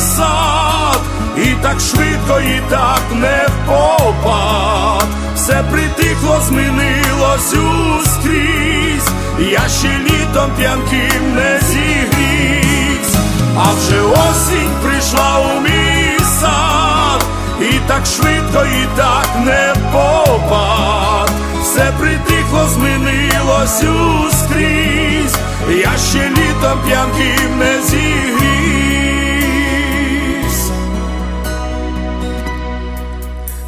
сад, і так швидко, і так не впопад. Все притихло, змінилось ускрізь, я ще літом п'янким не зігрівсь, а вже осінь прийшла у мій сад, і так швидко, і так не впопад. Все притихло, змінилось ускрізь, я ще літом п'янким не зігрівсь.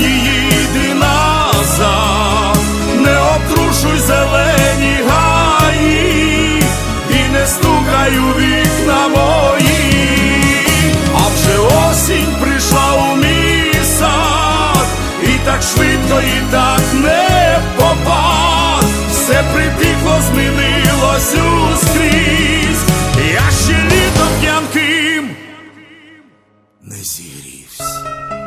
її йди назад, не обтрушуй зелені гаї і не стукай у вікна мої, а вже осінь прийшла у мій і так швидко, і так не попад, все припікло, змінилось ускрізь, я ще літо п'янким не зігрівся.